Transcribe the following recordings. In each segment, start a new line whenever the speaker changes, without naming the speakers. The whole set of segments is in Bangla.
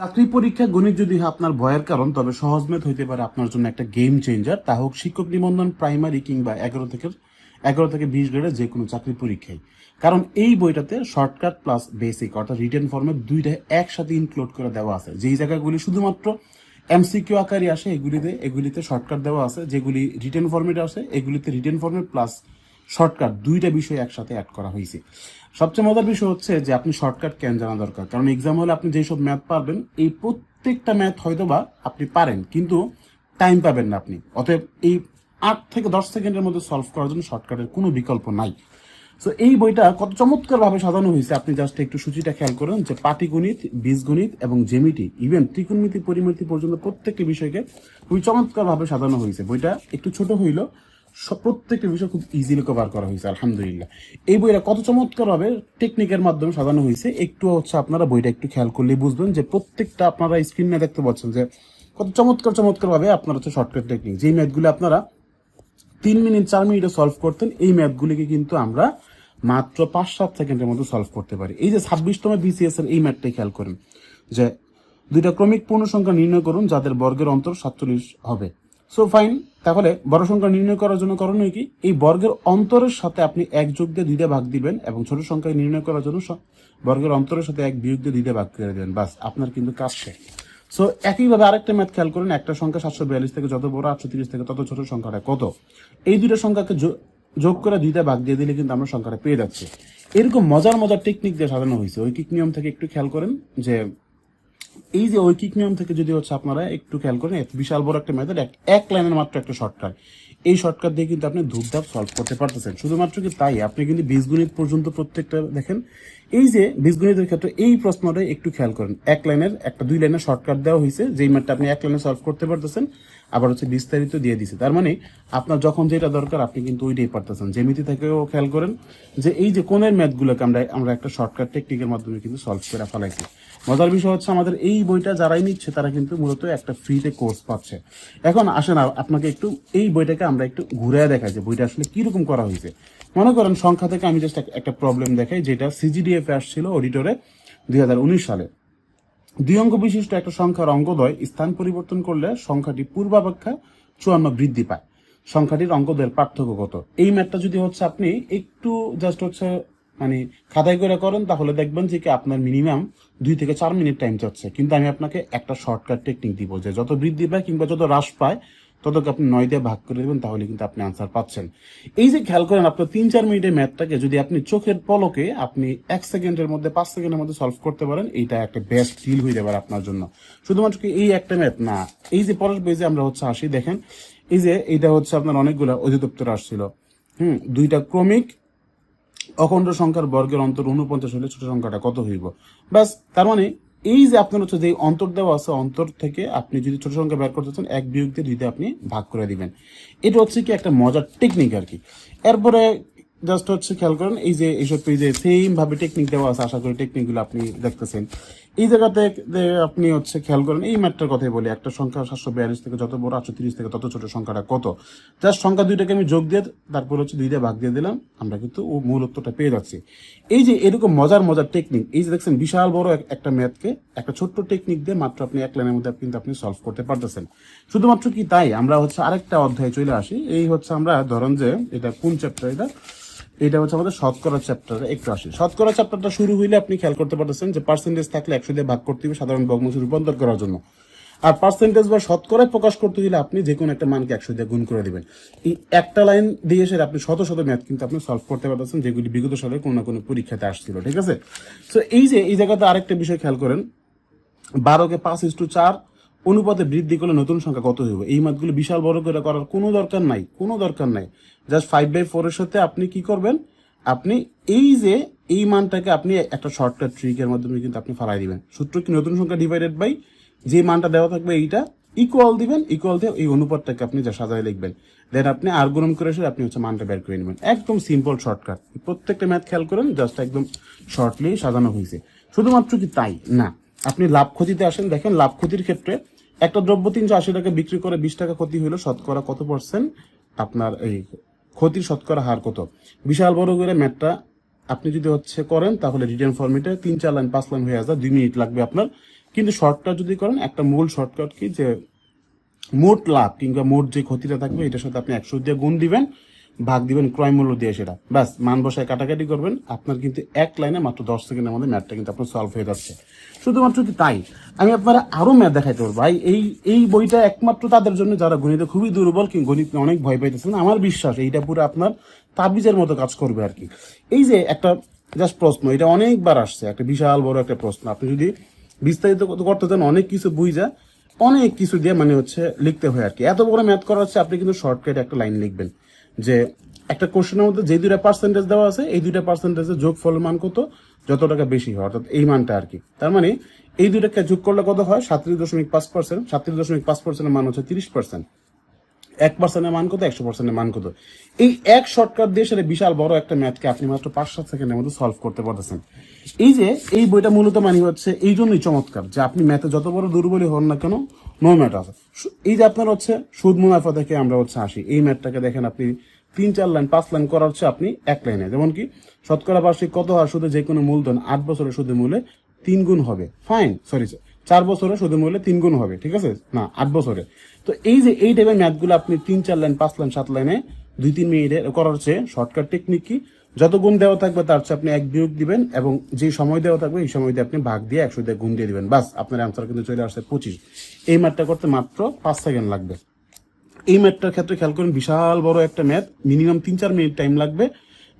চাকরি পরীক্ষা গণিত যদি আপনার ভয়ের কারণ, তবে সহজ ম্যাথ হইতে পারে আপনার জন্য একটা গেম চেঞ্জার তা হোক শিক্ষক নিবন্ধন প্রাইমারি কিংবা এগারো থেকে এগারো থেকে বিশ গ্রেডের যে কোনো চাকরি পরীক্ষায়। কারণ এই বইটাতে শর্টকাট প্লাস বেসিক অর্থাৎ রিটেন ফর্মে দুইটা একসাথে ইনক্লুড করে দেওয়া আছে। যেই জায়গাগুলি শুধুমাত্র এমসিকিউ আকারে আসে, এগুলিতে এগুলিতে শর্টকাট দেওয়া আছে। যেগুলি রিটেন ফর্মেটে আসে, এগুলিতে রিটেন ফর্মেট প্লাস শর্টকাট দুইটা বিষয় একসাথে অ্যাড করা হয়েছে। সবচেয়ে মজার বিষয় হচ্ছে যে আপনি শর্টকাট কেন জানা দরকার? কারণ এক্সাম হলে আপনি যেসব ম্যাথ পারবেন, এই প্রত্যেকটা ম্যাথ হয়তো বা আপনি পারেন, কিন্তু টাইম পাবেন না আপনি। অতএব এই আট থেকে দশ সেকেন্ডের মধ্যে সলভ করার জন্য শর্টকাটের কোনো বিকল্প নাই। তো এই বইটা কত চমৎকার ভাবে সাজানো হয়েছে। আপনি জাস্ট একটু সূচিটা খেয়াল করেন যে পাটিগণিত, বীজগণিত এবং জেমিটি ইভেন ত্রিকোণমিতি, পরিমিতি পর্যন্ত প্রত্যেকটি বিষয়কে খুবই চমৎকার ভাবে সাজানো হয়েছে। বইটা একটু ছোট হইল প্রত্যেকটা বিষয় খুব ইজিলি কভার করা হয়েছে, আলহামদুলিল্লাহ। এই বইটা কত চমৎকার ভাবে টেকনিকের মাধ্যমে সাজানো হয়েছে। একটু হচ্ছে আপনারা বইটা একটু খেয়াল করলে বুঝবেন যে প্রত্যেকটা আপনারা স্ক্রিনে দেখতে পাচ্ছেন যে কত চমৎকার চমৎকার ভাবে আপনার হচ্ছে শর্টকাট টেকনিক যেই ম্যাথগুলো আপনারা তিন মিনিট, চার মিনিটে সলভ করতেন, এই ম্যাথগুলিকে কিন্তু আমরা মাত্র পাঁচ, সাত সেকেন্ডের মধ্যে সলভ করতে পারি। এই যে ছাব্বিশতম বিসিএস এর এই ম্যাথটাই খেয়াল করেন যে দুইটা ক্রমিক পূর্ণ সংখ্যা নির্ণয় করুন, যাদের বর্গের অন্তর সাতচল্লিশ হবে। সো ফাইন তাহলে বড় সংখ্যা নির্ণয় করার জন্য করণীয় কি? এই বর্গের অন্তরের সাথে আপনি এক যোগ দিয়ে দুইটা ভাগ দিবেন এবং ছোট সংখ্যা নির্ণয় করার জন্য বর্গের অন্তরের সাথে এক বিয়োগ দিয়ে দুইটা ভাগ করে দেবেন বাস, আপনার কিন্তু কাজ শেষ। সো একইভাবে আরেকটা ম্যাথ খেয়াল করেন। একটা সংখ্যা সাতশো বিয়াল্লিশ থেকে যত বড় আটশো তিরিশ থেকে তত ছোট সংখ্যাটা কত? এই দুটো সংখ্যাকে যোগ করে দুইটা ভাগ দিয়ে দিলে কিন্তু আমরা সংখ্যাটা পেয়ে যাচ্ছি। এরকম মজার মজার টেকনিক দিয়ে সাজানো হয়েছে। ঐকিক নিয়ম থেকে একটু খেয়াল করেন যে এই যে ঐকিক নিয়ম থেকে যদি হচ্ছে আপনারা একটু খেয়াল করেন বিশাল বড় একটা মেথড এক লাইনের মাত্র একটা শর্টকাট এই শর্টকাট দিয়ে কিন্তু আপনি ধূপধাপ সলভ করতে পারতেছেন। শুধুমাত্র কি তাই? আপনি কিন্তু বীজগণিত পর্যন্ত প্রত্যেকটা দেখেন এই যে বীজগণিতের ক্ষেত্রে এই প্রশ্নটা একটু খেয়াল করেন। এক লাইনের, একটা দুই লাইনের শর্টকাট দেওয়া হয়েছে, যেই ম্যাটটা আপনি এক লাইনে সলভ করতে পারতেছেন, আবার হচ্ছে বিস্তারিত দিয়ে দিছে। তার মানে আপনার যখন যেটা দরকার, আপনি কিন্তু ওইটাই পারতেছেন। জেমিতি থেকেও খেয়াল করেন যে এই যে কোনের ম্যাথগুলোকে আমরা আমরা একটা শর্টকাট টেকনিকের মাধ্যমে কিন্তু সলভ করে ফেলাইছি। মজার বিষয় হচ্ছে আমাদের এই বইটা যারাই নিচ্ছে, তারা কিন্তু মূলত একটা ফ্রিতে কোর্স পাচ্ছে। এখন আসেন আপনাকে একটু এই বইটাকে আমরা একটু ঘুরে দেখাই যে বইটা আসলে কীরকম করা হয়েছে। মনে করেন সংখ্যা থেকে আমি জাস্ট একটা প্রবলেম দেখাই, যেটা সিজিডিএফ আসছিল অডিটরে দু হাজার উনিশ সালে। দুই অঙ্ক বিশিষ্ট একটা সংখ্যার অঙ্কদ্বয় স্থান পরিবর্তন করলে সংখ্যাটি পূর্বাপেক্ষা চুয়ান্ন বৃদ্ধি পায়। সংখ্যাটির অঙ্কদ্বয়ের পার্থক্য কত? এই ম্যাথটা যদি হচ্ছে আপনি একটু জাস্ট হচ্ছে মানে খাতায় করে করেন, তাহলে দেখবেন যে কি আপনার মিনিমাম দুই থেকে চার মিনিট টাইম যাচ্ছে। কিন্তু আমি আপনাকে একটা শর্টকাট টেকনিক দিব যে যত বৃদ্ধি পায় কিংবা যত হ্রাস পায় ততকে আপনি নয় দিয়ে ভাগ করে দেবেন তাহলে কিন্তু আপনি আনসার পাচ্ছেন। এই যে খেয়াল করেন, আপনার তিন চার মিনিটের ম্যাথটাকে যদি আপনি চোখের পলকে আপনি এক সেকেন্ডের মধ্যে, পাঁচ সেকেন্ডের মধ্যে সলভ করতে পারেন, এইটা একটা বেস্ট ফিল হয়ে যাবে আপনার জন্য। শুধুমাত্র কি এই একটা ম্যাথ না। এই যে পরের পেজে আমরা হচ্ছে আসি, দেখেন, এই যে এইটা হচ্ছে আপনার অনেকগুলো অধিদপ্তর আসছিল। হুম, দুইটা ক্রমিক অখণ্ড সংখ্যার বর্গের অন্তর উনপঞ্চাশ হলে ছোট সংখ্যাটা কত হইব? ব্যাস, তার মানে এই যে আপনার হচ্ছে যে অন্তর দেওয়া আছে, অন্তর থেকে আপনি যদি ছোট সংখ্যা বের করতে চান, এক বিয়োগ দিয়ে আপনি ভাগ করে দিবেন। এটা হচ্ছে কি একটা মজার টেকনিক আর কি। এরপরে জাস্ট হচ্ছে খেয়াল করেন, এই যে এইসব পেজে সেম ভাবে টেকনিক দেওয়া আছে, আশা করি টেকনিকগুলো আপনি দেখতেছেন। এই জায়গাতে আপনি হচ্ছে খেয়াল করেন, এই ম্যাটটার কথাই বলি, একটা সংখ্যা সাতশো বিয়াল্লিশ থেকে যত বড় আটশো তিরিশ থেকে তত ছোট সংখ্যাটা কত? জাস্ট সংখ্যা দুইটাকে আমি যোগ দিয়ে, তারপর হচ্ছে দুইটা ভাগ দিয়ে দিলাম, আমরা কিন্তু ও মূল উত্তরটা পেয়ে যাচ্ছি। এই যে এরকম মজার মজার টেকনিক এই যে দেখছেন বিশাল বড় একটা ম্যাথকে একটা ছোট্ট টেকনিক দিয়ে মাত্র আপনি এক লাইনের মধ্যে কিন্তু আপনি সলভ করতে পারতেছেন। শুধুমাত্র কি তাই? আমরা হচ্ছে আরেকটা অধ্যায়ে চলে আসি। এই হচ্ছে আমরা ধরেন যে এটা কোন চ্যাপ্টার এটা? এটা হচ্ছে আমাদের শতকরা চ্যাপ্টারে একটু আসি শতকরা চ্যাপ্টারটা শুরু হইলে আপনি খেয়াল করতে পারতেছেন যে পার্সেন্টেজ থাকলে একশো দিয়ে ভাগ করতে হবে সাধারণ ভগ্নাংশে রূপান্তর করার জন্য। আর পার্সেন্টেজ বা শতকরায় প্রকাশ করতে হলে আপনি যে কোনো একটা মানকে একশো দিয়ে গুণ করে দিবেন। এই একটা লাইন দিয়ে এসে আপনি শত শত ম্যাথ কিন্তু আপনি সলভ করতে পারতেছেন, যেগুলি বিগত সালে কোনো না কোনো পরীক্ষাতে আসছিল, ঠিক আছে? তো এই যে, এই জায়গাতে আরেকটা বিষয় খেয়াল করেন। বারোকে পাঁচ ইস টু চার অনুপাতে বৃদ্ধি করলে নতুন সংখ্যা কত হইব? এই মাতগুলো বিশাল বড় করে করার কোনো দরকার নাই, কোনো দরকার নাই। জাস্ট ফাইভ বাই ফোর এর সাথে আপনি কি করবেন? আপনি এই যে, এই মানটাকে আপনি একটা শর্টকাট ট্রিকের মাধ্যমে কিন্তু আপনি ফালাই দিবেন। সূত্র কি নতুন সংখ্যা ডিভাইডেড বাই যে মানটা দেওয়া থাকবে এইটা ইকুয়াল দিবেন ইকুয়াল দিয়ে এই অনুপাতটাকে আপনি যা সাজায় লিখবেন। দেন আপনি আর গুণন করে এসে আপনি হচ্ছে মানটা বের করে নেবেন। একদম সিম্পল শর্টকাট প্রত্যেকটা ম্যাথ খেয়াল করেন জাস্ট একদম শর্টলি সাজানো হয়েছে। শুধুমাত্র কি তাই? না। আপনি লাভ ক্ষতিতে আসেন, দেখেন লাভ ক্ষতির ক্ষেত্রে একটা দ্রব্য তিনশো আশি টাকা বিক্রি করে বিশ টাকা ক্ষতি হলো শতকরা কত পার্সেন্ট আপনার এই ক্ষতির শতকরা হার কত? বিশাল বড় করে ম্যাটটা আপনি যদি হচ্ছে করেন, তাহলে রিটার্ন ফর্মেটে তিন চার লাইন, পাঁচ লাইন হয়ে আসবে, দুই মিনিট লাগবে আপনার। কিন্তু শর্টকাট যদি করেন, একটা মূল শর্টকাট কি? যে মোট লাভ কিংবা মোট যে ক্ষতিটা থাকবে, এটার সাথে আপনি একশো দিয়ে গুণ দিবেন। ভাগ দিবেন ক্রয় মূল্য দিয়ে সেটা। ব্যাস, মান বসায় কাটাকাটি করবেন। আপনার কিন্তু এক লাইনে মাত্র দশ সেকেন্ডের মধ্যে ম্যাথটা কিন্তু আপনার সলভ হয়ে যাচ্ছে। শুধুমাত্র কি তাই? আমি আপনারা আরও ম্যাথ দেখাইতে পারব। ভাই, এই এই বইটা একমাত্র তাদের জন্য যারা গণিতে খুবই দুর্বল কিংবা গণিত অনেক ভয় পাইতেছেন, আমার বিশ্বাস এইটা পুরো আপনার তাবিজের মতো কাজ করবে আর কি। এই যে একটা জাস্ট প্রশ্ন, এটা অনেকবার আসছে, একটা বিশাল বড় একটা প্রশ্ন। আপনি যদি বিস্তারিত করতে চান, অনেক কিছু বুঝা, অনেক কিছু দিয়ে মানে হচ্ছে লিখতে হয় আর কি। এত বড় ম্যাথ করা হচ্ছে, আপনি কিন্তু শর্টকাটে একটা লাইন লিখবেন। যে একটা কোশ্চেনের মধ্যে যে দুইটা পার্সেন্টেজ দেওয়া আছে, এই দুইটা পার্সেন্টেজের যোগ ফলের মান কত? যত টাকা বেশি হয়, অর্থাৎ এই মানটা আর কি। তার মানে এই দুইটাকে যোগ করলে কত হয়? সাতত্রিশ দশমিক পাঁচ পার্সেন্ট সাতত্রিশ দশমিক পাঁচ পার্সেন্টের মান হচ্ছে তিরিশ পার্সেন্ট এক পার্সেন্টের মান কত? একশো পার্সেন্টের মান কত? এই এক শর্টকাট দিয়ে সেটা বিশাল বড় একটা ম্যাথকে আপনি মাত্র পাঁচ সাত সেকেন্ডের মধ্যে সলভ করতে পারতেছেন। এই যে, এই বইটা মূলত মানে হচ্ছে এই জন্যই চমৎকার যে আপনি ম্যাথে যত বড় দুর্বলই হন না কেন নো আছে এই যে আপনার হচ্ছে সুদ মুনাফা থেকে আমরা হচ্ছে আসি। এই ম্যাথটাকে দেখেন আপনি তিন চার লাইন পাঁচ লাইন করা হচ্ছে আপনি এক লাইনে যেমন কি, শতকরা বার্ষিক কত হয় শুধু যে কোনো মূলধন আট বছরের সুদের মূল্যে তিন গুণ হবে। ফাইন সরি চার বছরে সুদের মূল্যে তিন গুণ হবে, ঠিক আছে? না, আট বছরে। তো এই যে, এই টাইপের ম্যাথগুলো আপনি তিন চার লাইন পাঁচ লাইন সাত লাইনে দুই তিন মিনিটে করার চেয়ে শর্টকাট টেকনিক কি? যত গুণ দেওয়া থাকবে তার চেয়ে আপনি এক বিয়োগ দিবেন এবং যে সময় দেওয়া থাকবে, এই সময় দিয়ে আপনি ভাগ দিয়ে একশো দিয়ে গুণ দিয়ে দিবেন। বাস আপনার অ্যান্সার কিন্তু চলে আসছে পঁচিশ। এই ম্যাথটা করতে মাত্র পাঁচ সেকেন্ড লাগবে। এই ম্যাথটার ক্ষেত্রে খেয়াল করেন, বিশাল বড় একটা ম্যাথ মিনিমাম তিন চার মিনিট টাইম লাগবে।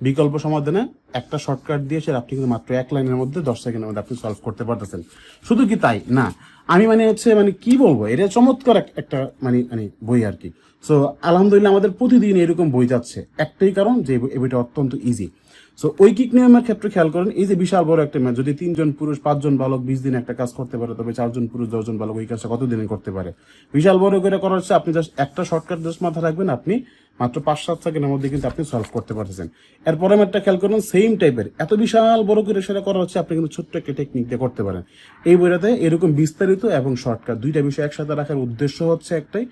বিকল্প সমাধানে একটা শর্টকাট দিয়ে সেটা আপনি কিন্তু মাত্র এক লাইনের মধ্যে দশ সেকেন্ডের মধ্যে আপনি সলভ করতে পারতেছেন। শুধু কি তাই? না। আমি মানে হচ্ছে মানে কি বলব? এটা চমৎকার এক- একটা মানে মানে বই আর কি। সো আলহামদুলিল্লাহ আমাদের প্রতিদিন এরকম বই যাচ্ছে। একটাই কারণ যে বইটা অত্যন্ত ইজি সো ঐকিক নিয়মের ক্ষেত্রে খেয়াল করেন, এই যে বিশাল বড় একটা ম্যাচ যদি তিনজন পুরুষ, পাঁচজন বালক, বিশ দিন একটা কাজ করতে পারে, তবে চারজন পুরুষ, দশজন বালক ওই কাজটা কত দিনে করতে পারে? বিশাল বড় করে করা হচ্ছে, আপনি জাস্ট একটা শর্টকাট জাস্ট মাথা রাখবেন, আপনি মাত্র পাঁচ সাত সেকেন্ডের মধ্যে কিন্তু আপনি সলভ করতে পারতেছেন। এরপরে একটা খেয়াল করুন সেম টাইপের এত বিশাল বড় করে সেটা করা হচ্ছে, আপনি কিন্তু ছোট্ট একটা টেকনিক দিয়ে করতে পারেন। এই বইটাতে এরকম বিস্তারিত এবং শর্টকাট দুইটা বিষয় একসাথে রাখার উদ্দেশ্য হচ্ছে একটাই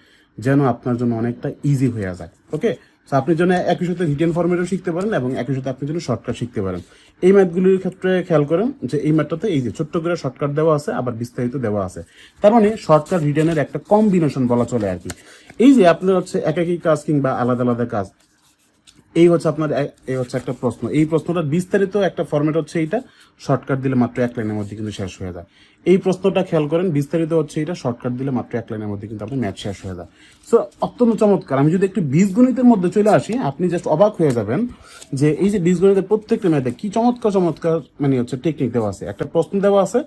যেন আপনার জন্য অনেকটা ইজি হয়ে যায় ওকে সো আপনি যেন একই সাথে হিডেন ফর্মেটও শিখতে পারেন এবং একই সাথে আপনি যেন শর্টকাট শিখতে পারেন। এই ম্যাথগুলির ক্ষেত্রে খেয়াল করেন যে এই ম্যাথটাতে এই যে ছোট্ট করে শর্টকাট দেওয়া আছে, আবার বিস্তারিত দেওয়া আছে। তার মানে শর্টকাট রিটেনের একটা কম্বিনেশন বলা চলে আর কি। এই যে আপনার হচ্ছে একই কাজ কিংবা আলাদা আলাদা কাজ এই হচ্ছে আপনার এই হচ্ছে একটা প্রশ্ন। এই প্রশ্নটার বিস্তারিত একটা ফরম্যাট হচ্ছে এইটা। শর্টকাট দিলে মাত্র এক লাইনের মধ্যে কিন্তু শেষ হয়ে যায়। এই প্রশ্নটা খেয়াল করেন, বিস্তারিত হচ্ছে এটা শর্টকাট দিলে মাত্র এক লাইনের মধ্যে কিন্তু আপনার ম্যাথ শেষ হয়ে যায়। সো অত্যন্ত চমৎকার। আমি যদি একটু বীজগণিতের মধ্যে চলে আসি, আপনি জাস্ট অবাক হয়ে যাবেন যে এই যে বীজগণিতের প্রত্যেকটা ম্যাথে কি চমৎকার চমৎকার মানে হচ্ছে টেকনিক দেওয়া আছে। একটা প্রশ্ন দেওয়া আছে,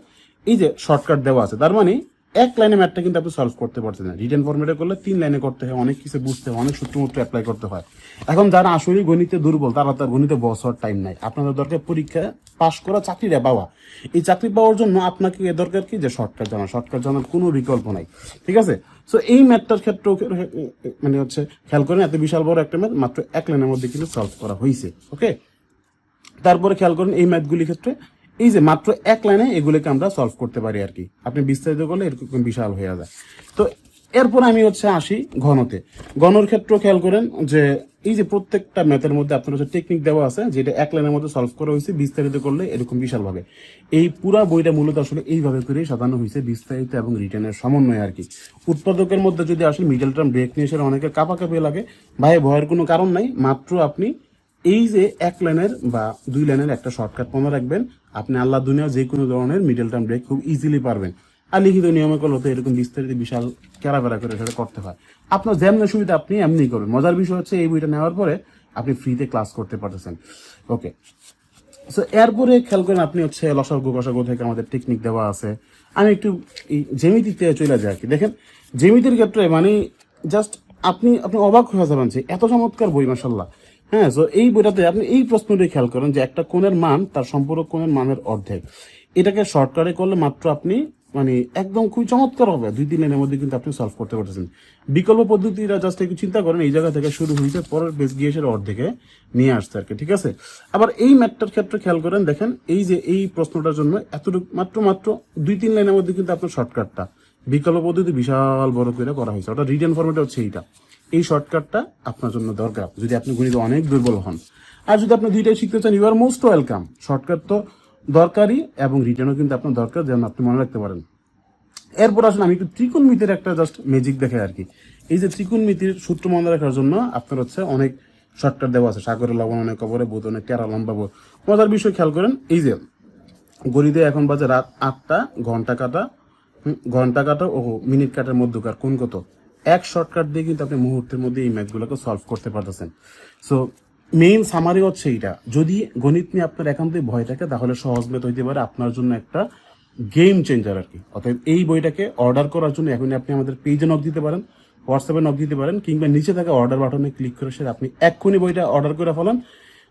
এই যে শর্টকাট দেওয়া আছে। তার মানে এক লাইনে ম্যাথটা কিন্তু আপনি সলভ করতে পারছেন না। রিটেন ফর্মেটে করলে তিন লাইনে করতে হয়, অনেক কিছু বুঝতে হয়, অনেক সূত্রমূত্র অ্যাপ্লাই করতে হয়। এখন যারা আসলে গণিতে দুর্বল, তারা তার গণিতে বস হওয়ার টাইম নাই। আপনাদের দরকার পরীক্ষা পাশ করা, চাকরিটা পাওয়া। এই চাকরি পাওয়ার জন্য আপনাকে এ দরকার কি? যে শর্টকাট জানা শর্টকাট জানার কোনো বিকল্প নাই। ঠিক আছে? সো এই ম্যাথটার ক্ষেত্রেও মানে হচ্ছে, খেয়াল করেন, এত বিশাল বড় একটা ম্যাথ মাত্র এক লাইনের মধ্যে কিন্তু সলভ করা হয়েছে ওকে তারপরে খেয়াল করেন, এই ম্যাথগুলির ক্ষেত্রে এই যে মাত্র এক লাইনে এগুলোকে আমরা সলভ করতে পারি আর কি। আপনি বিস্তারিত করলে এরকম বিশাল হয়ে যায়। তো এরপর আমি হচ্ছে আসি ঘনতে। ঘনর ক্ষেত্রে খেয়াল করেন যে এই যে প্রত্যেকটা ম্যাথের মধ্যে আপনার হচ্ছে টেকনিক দেওয়া আছে, যেটা এক লাইনের মধ্যে সলভ করা হয়েছে, বিস্তারিত করলে এরকম বিশাল ভাবে। এই পুরা বইটা মূলত আসলে এইভাবে করেই সাজানো হয়েছে, বিস্তারিত এবং রিটার্নের সমন্বয় আর কি। উৎপাদকের মধ্যে যদি আসলে মিডল টার্ম ব্রেক নিয়ে এসে অনেকে কাপাকাপি লাগে। ভাই, ভয়ের কোনো কারণ নাই, মাত্র আপনি এই যে এক লাইনের বা দুই লাইনের একটা শর্টকাট মনে রাখবেন, আপনি আল্লাহ দুনিয়া যে কোনো ধরনের মিডল টার্ম ব্রেক খুব ইজিলি পারবেন। আর লিখিত নিয়মে করলে এরকম বিস্তারিত বিশাল কেরাবেরা করে সেটা করতে হয়। আপনার যেমন সুবিধা আপনি এমনি করবেন। মজার বিষয় হচ্ছে এই বইটা নেওয়ার পরে আপনি ফ্রিতে ক্লাস করতে পারতেছেন। ওকে সো এরপরে খেয়াল করেন আপনি হচ্ছে লসাগু কষাগু থেকে আমাদের টেকনিক দেওয়া আছে। আমি একটু জেমিতিতে চলে যাই আর কি। দেখেন জেমিতির ক্ষেত্রে মানে জাস্ট আপনি আপনি অবাক হয়ে যাবেন যে এত চমৎকার বই মাসাল্লাহ হ্যাঁ তো এই বইটাতে আপনি এই প্রশ্নটি খেয়াল করেন যে একটা কোণের মান, তার সম্পূরক কোণের মানের অর্ধেক। এটাকে শর্টকাটে করলে মাত্র আপনি মানে একদম খুবই চমৎকার হবে। দুই তিন লাইনের মধ্যে কিন্তু আপনি সলভ করতে পারতেছেন। বিকল্প পদ্ধতিটা জাস্ট একটু চিন্তা করেন, এই জায়গা থেকে শুরু হয়েছে, পরের বেশ গিয়ে সেটা অর্ধেকে নিয়ে আসছে আর কি, ঠিক আছে? আবার এই ম্যাটটার ক্ষেত্রে খেয়াল করেন, দেখেন এই যে এই প্রশ্নটার জন্য এতটুকু মাত্র মাত্র দুই তিন লাইনের মধ্যে কিন্তু আপনার শর্টকাটটা বিকল্প পদ্ধতি বিশাল বড় করে করা হয়েছে। ওটা রিটার্ন ফর্মেটে হচ্ছে এইটা। এই শর্টকাটটা আপনার জন্য দরকার। যদি আপনি গণিতে অনেক দুর্বল হন। আর যদি আপনি দুইটাই শিখতে চান you are most welcome shortcut তো দরকারই এবং রিটার্নও কিন্তু আপনার দরকার, যেন আপনি মনে রাখতে পারেন। এরপর আসলে আমি একটু ত্রিকোণমিতির একটা জাস্ট ম্যাজিক দেখে আর কি। এই যে ত্রিকোণমিতির সূত্র মনে রাখার জন্য আপনার হচ্ছে অনেক শর্টকাট দেওয়া আছে। সাগরের লবণ অনেক কবরে বোধ অনেক টেরা, লম্বা বোধ মজার বিষয় খেয়াল করেন, এই যে গড়িতে এখন বাজে রাত আটটা, ঘণ্টা কাটা ঘণ্টা কাটা ও মিনিট কাটার মধ্যকার কোন কত? এক শর্টকাট দিয়ে কিন্তু আপনি মুহূর্তের মধ্যে এই ম্যাথগুলোকে সলভ করতে পারতেছেন। সো মেইন সামারি হচ্ছে এইটা। যদি গণিত নিয়ে আপনার একান্তই ভয় থাকে, তাহলে সহজ মেথ হইতে পারে আপনার জন্য একটা গেম চেঞ্জার আর কি অর্থাৎ এই বইটাকে অর্ডার করার জন্য এখনই আপনি আমাদের পেজে নক দিতে পারেন হোয়াটসঅ্যাপে নক দিতে পারেন, কিংবা নিচে থাকা অর্ডার বাটনে ক্লিক করে সেটা আপনি এক্ষুনি বইটা অর্ডার করে ফেলান।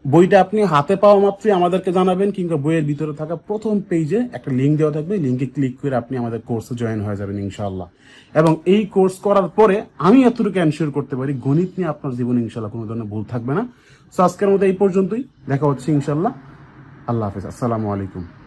বইটা আপনি হাতে পাওয়া মাত্রই আমাদেরকে জানাবেন কিংবা বইয়ের ভিতরে থাকা প্রথম পেজে একটা লিঙ্ক দেওয়া থাকবে। লিঙ্কে ক্লিক করে আপনি আমাদের কোর্সে জয়েন হয়ে যাবেন ইনশাল্লাহ এবং এই কোর্স করার পরে আমি এতটুকু এনশিওর করতে পারি, গণিত নিয়ে আপনার জীবনে ইনশাল্লাহ কোনো ধরনের ভুল থাকবে না। সো আজকের মতো এই পর্যন্তই। দেখা হচ্ছে ইনশাল্লাহ আল্লাহ হাফিজ। আসসালামু আলাইকুম।